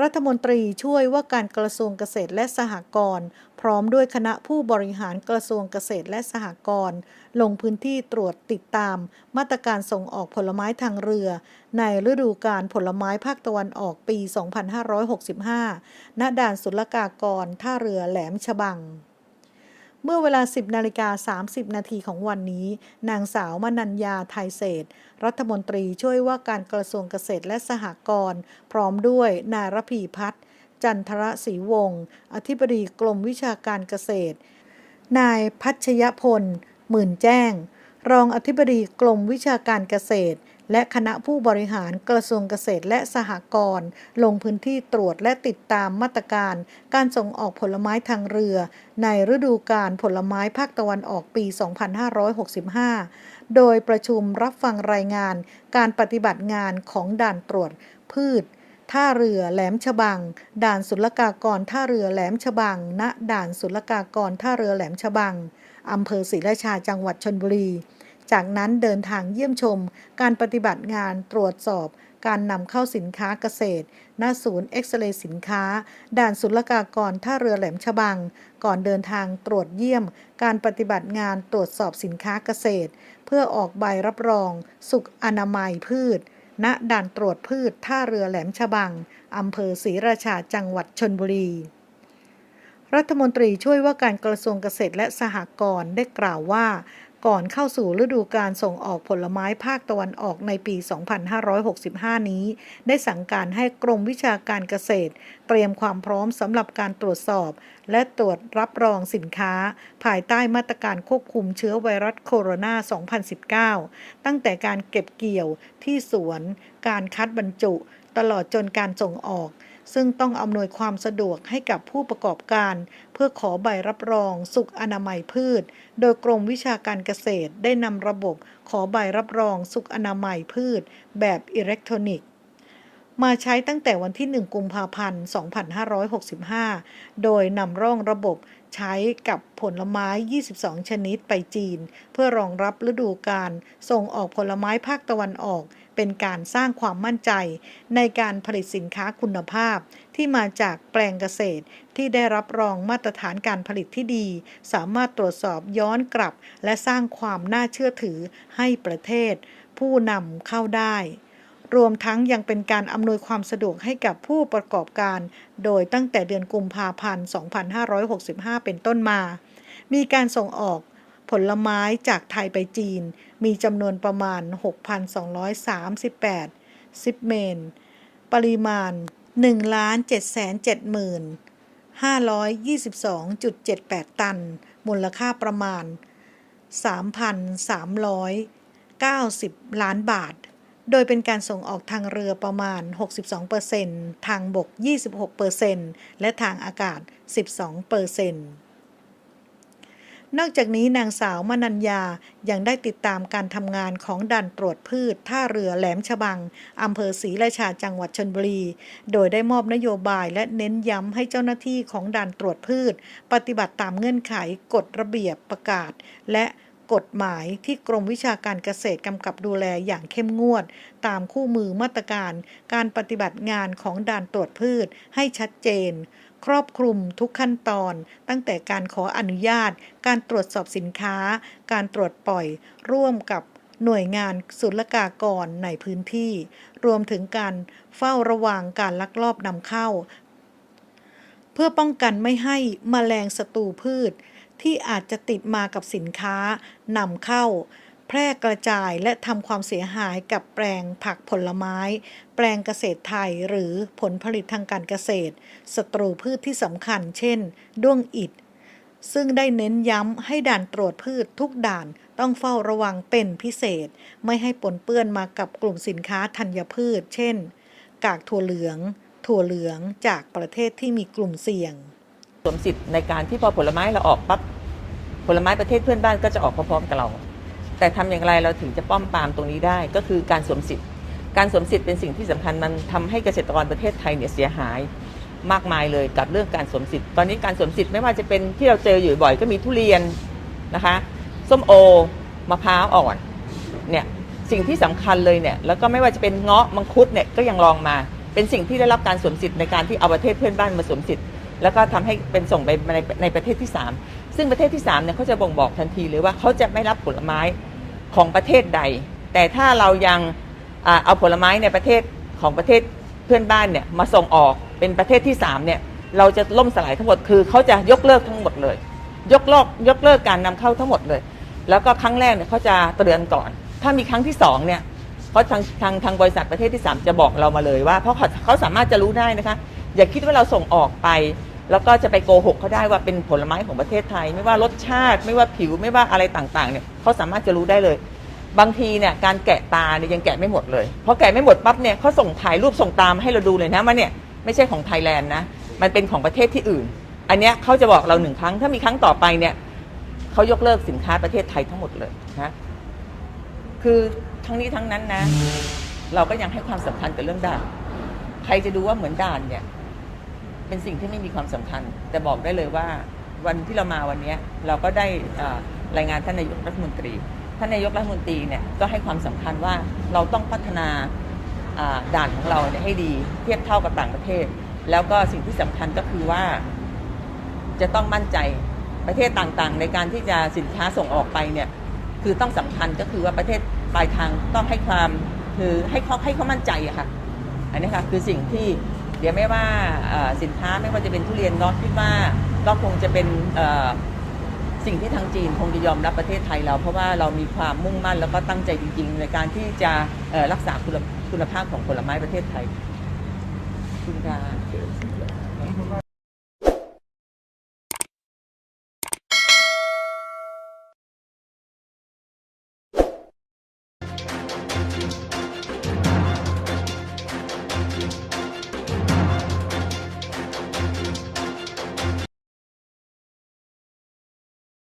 รัฐมนตรีช่วยว่าการกระทรวงเกษตรและสหกรณ์พร้อมด้วยคณะผู้บริหารกระทรวงเกษตรและสหกรณ์ลงพื้นที่ตรวจติดตาม มาตรการส่งออกผลไม้ทางเรือ ในฤดูกาลผลไม้ภาคตะวันออกปี 2565 ณ ด่านศุลกากร ท่าเรือแหลมฉบัง เมื่อเวลา 10นาฬิกา30 นาทีของวันนี้ นางสาวมนัญญาไทยเศษ รัฐมนตรีช่วยว่าการกระทรวงเกษตรและสหกรณ์พร้อมด้วยนายรพีพัฒน์จันทรศรีวงศ์อธิบดีกรมวิชาการเกษตร นายพัชยพล หมื่นแจ้ง รองอธิบดีกรมวิชาการเกษตร และคณะผู้บริหารกระทรวงเกษตรและสหกรณ์ลงพื้นที่ตรวจและติดตามมาตรการ การส่งออกผลไม้ทางเรือ ในฤดูกาลผลไม้ภาคตะวันออกปี 2565 โดยประชุมรับฟังรายงาน การปฏิบัติงานของด่านตรวจพืชท่าเรือแหลมฉบัง ด่านศุลกากรท่าเรือแหลมฉบัง ณ ด่านศุลกากรท่าเรือแหลมฉบัง อำเภอศรีราชาจังหวัดชนบุรี จากนั้นเดินทางเยี่ยมชม การปฏิบัติงานตรวจสอบ การนำเข้าสินค้าเกษตรณศูนย์เอ็กซเรย์สินค้า ด่านศุลกากรท่าเรือแหลมฉบัง ก่อนเดินทางตรวจเยี่ยม การปฏิบัติงานตรวจสอบสินค้าเกษตร เพื่อออกใบรับรอง สุขอนามัยพืช ณ ด่านตรวจพืชท่าเรือแหลมฉบังอำเภอศรีราชาจังหวัดชนบุรีรัฐมนตรีช่วยว่าการกระทรวงเกษตรและสหกรณ์ได้กล่าวว่า ก่อนเข้าสู่ฤดูการส่งออกผลไม้ภาคตะวันออกในปี 2565 นี้ ได้สั่งการให้กรมวิชาการเกษตร เตรียมความพร้อมสำหรับการตรวจสอบ และตรวจรับรองสินค้า ภายใต้มาตรการควบคุมเชื้อไวรัสโคโรนา 2019 ตั้งแต่การเก็บเกี่ยวที่สวน การคัดบรรจุ ตลอดจนการส่งออก ซึ่งต้องอำนวยความสะดวกให้กับผู้ประกอบการ เพื่อขอใบรับรอง สุขอนามัยพืช โดยกรมวิชาการเกษตรได้นำระบบขอใบรับรอง สุขอนามัยพืช แบบอิเล็กทรอนิกส์มาใช้ตั้งแต่วันที่ 1 กุมภาพันธ์ 2565 โดยนำร่องระบบใช้กับผลไม้ 22 ชนิดไปจีน เพื่อรองรับฤดูกาลส่งออกผลไม้ภาคตะวันออก เป็นการสร้างความมั่นใจในการผลิตสินค้าคุณภาพ ที่มาจากแปลงเกษตร ที่ได้รับรองมาตรฐานการผลิตที่ดี สามารถตรวจสอบย้อนกลับ และสร้างความน่าเชื่อถือให้ประเทศ ผู้นำเข้าได้ รวมทั้งยังเป็นการอำนวยความสะดวกให้กับผู้ประกอบการ โดยตั้งแต่เดือนกุมภาพันธ์ 2565 เป็นต้นมา มีการส่งออก ผลไม้จากไทยไปจีน มีจำนวนประมาณ 6,238 ซิปเมน ปริมาณ 1,770,522.78 ตัน มูลค่าประมาณ 3,390 ล้านบาท โดยเป็นการส่งออกทางเรือประมาณ 62%ทางบก 26%และทางอากาศ 12% นอกจากนี้นางสาวมนัญญายังได้ติดตามการทำงานของด่านตรวจพืช ท่าเรือแหลมฉบังอำเภอศรีราชาจังหวัดชนบุรี โดยได้มอบนโยบายและเน้นย้ำให้เจ้าหน้าที่ของด่านตรวจพืช ปฏิบัติตามเงื่อนไขกฎระเบียบประกาศ และกฎหมายที่กรมวิชาการเกษตรกำกับดูแลอย่างเข้มงวด ตามคู่มือมาตรการ การปฏิบัติงานของด่านตรวจพืชให้ชัดเจน ครอบคลุมทุกขั้นตอน ตั้งแต่การขออนุญาต การตรวจสอบสินค้า การตรวจปล่อย ร่วมกับหน่วยงานศุลกากรในพื้นที่ รวมถึงการเฝ้าระวังการลักลอบนำเข้า เพื่อป้องกันไม่ให้มแมลงศัตรูพืช ที่อาจจะติดมากับสินค้านำเข้า พร่กระจายและทำความเสียหายกับแปลงผักผลไม้ แปลงเกษตรไทยหรือผลผลิตทางการเกษตรศัตรูพืชที่สำคัญ เช่น ด้วงอิฐซึ่งได้เน้นย้ำให้ด่านตรวจพืชทุกด่านต้องเฝ้าระวังเป็นพิเศษ ไม่ให้ปนเปื้อนมากับกลุ่มสินค้าธัญพืช เช่น กากถั่วเหลือง ถั่วเหลืองจากประเทศที่มีกลุ่มเสี่ยงสวมสิทธิ์ในการที่พอผลไม้เราออกปั๊บผลไม้ประเทศเพื่อนบ้านก็จะออกพร้อมๆกับเรา แต่ทำอย่างไรเราถึงจะป้อมปรามตรงนี้ได้ ก็คือการสวมสิทธิ์ การสวมสิทธิ์เป็นสิ่งที่สำคัญมันทำให้เกษตรกรประเทศไทยเนี่ยเสียหายมากมายเลยกับเรื่องการสวมสิทธิ์ ตอนนี้การสวมสิทธิ์ไม่ว่าจะเป็นที่เราเจออยู่บ่อยก็มีทุเรียนนะคะส้มโอมะพร้าวอ่อนเนี่ยสิ่งที่สำคัญเลยเนี่ยแล้วก็ไม่ว่าจะเป็นเงาะมังคุดเนี่ยก็ยังลองมา เป็นสิ่งที่ได้รับการสวมสิทธิ์ในการที่เอาประเทศเพื่อนบ้านมาสวมสิทธิ์แล้วก็ทำให้เป็นส่งไปในในประเทศที่ 3 ซึ่งประเทศที่3เนี่ยเขาจะบ่งบอกทันทีเลยว่าเขาจะไม่รับผลไม้ ของประเทศใด แต่ถ้าเรายังอเอาผลไม้ในประเทศของประเทศเพื่อนบ้านเนี่ยมาส่งออกเป็นประเทศที่3เนี่ยเราจะล่มสลายทั้งหมดคือเขาจะยกเลิกทั้งหมดเลย ยกเลิกยกเลิกการนำเข้าทั้งหมดเลย แล้วก็ครั้งแรกเนี่ยเขาจะเตือนก่อน ถ้ามีครั้งที่สองเนี่ยเพราะทางทางทางบริษัทประเทศที่ 3 จะบอกเรามาเลยว่า เพราะเขาเขาสามารถจะรู้ได้นะคะ อย่าคิดว่าเราส่งออกไป แล้วก็จะไปโกหกเขาได้ว่าเป็นผลไม้ของประเทศไทย ไม่ว่ารสชาติ ไม่ว่าผิวไม่ว่าอะไรต่างๆเนี่ยเขาสามารถจะรู้ได้เลย บางทีเนี่ยการแกะตาเนี่ยยังแกะไม่หมดเลยพอแกะไม่หมดปั๊บเนี่ยเขาส่งถ่ายรูปส่งตามให้เราดูเลยนะว่าเนี่ยไม่ใช่ของไทยแลนด์นะมันเป็นของประเทศที่อื่น อันเนี้ยเขาจะบอกเราหนึ่งครั้ง ถ้ามีครั้งต่อไปเนี่ยเขายกเลิกสินค้าประเทศไทยทั้งหมดเลยนะคือทั้งนี้ทั้งนั้นนะ เราก็ยังให้ความสำคัญกับเรื่องด่าน ใครจะดูว่าเหมือนด่านเนี่ย เป็นสิ่งที่ไม่มีความสำคัญ แต่บอกได้เลยว่าวันที่เรามาวันนี้เราก็ได้รายงานท่านนายกรัฐมนตรี ท่านนายกรัฐมนตรีเนี่ยก็ให้ความสำคัญว่าเราต้องพัฒนาด่านของเราเนี่ยให้ดีเทียบเท่ากับต่างประเทศ แล้วก็สิ่งที่สำคัญก็คือว่า จะต้องมั่นใจประเทศต่างๆ ในการที่จะสินค้าส่งออกไปเนี่ยคือต้องสำคัญก็คือว่าประเทศปลายทางต้องให้ความคือให้เขาให้เขามั่นใจอะค่ะอันนี้ค่ะคือสิ่งที่ เดี๋ยวไม่ว่าสินค้าไม่ว่าจะเป็นทุเรียนเนาะคิดว่าก็คงจะเป็นสิ่งที่ทางจีนคงจะยอมรับประเทศไทยเรา เพราะว่าเรามีความมุ่งมั่นแล้วก็ตั้งใจจริง ๆ ในการที่จะรักษาคุณคุณภาพของผลไม้ประเทศไทยคุณค่ะ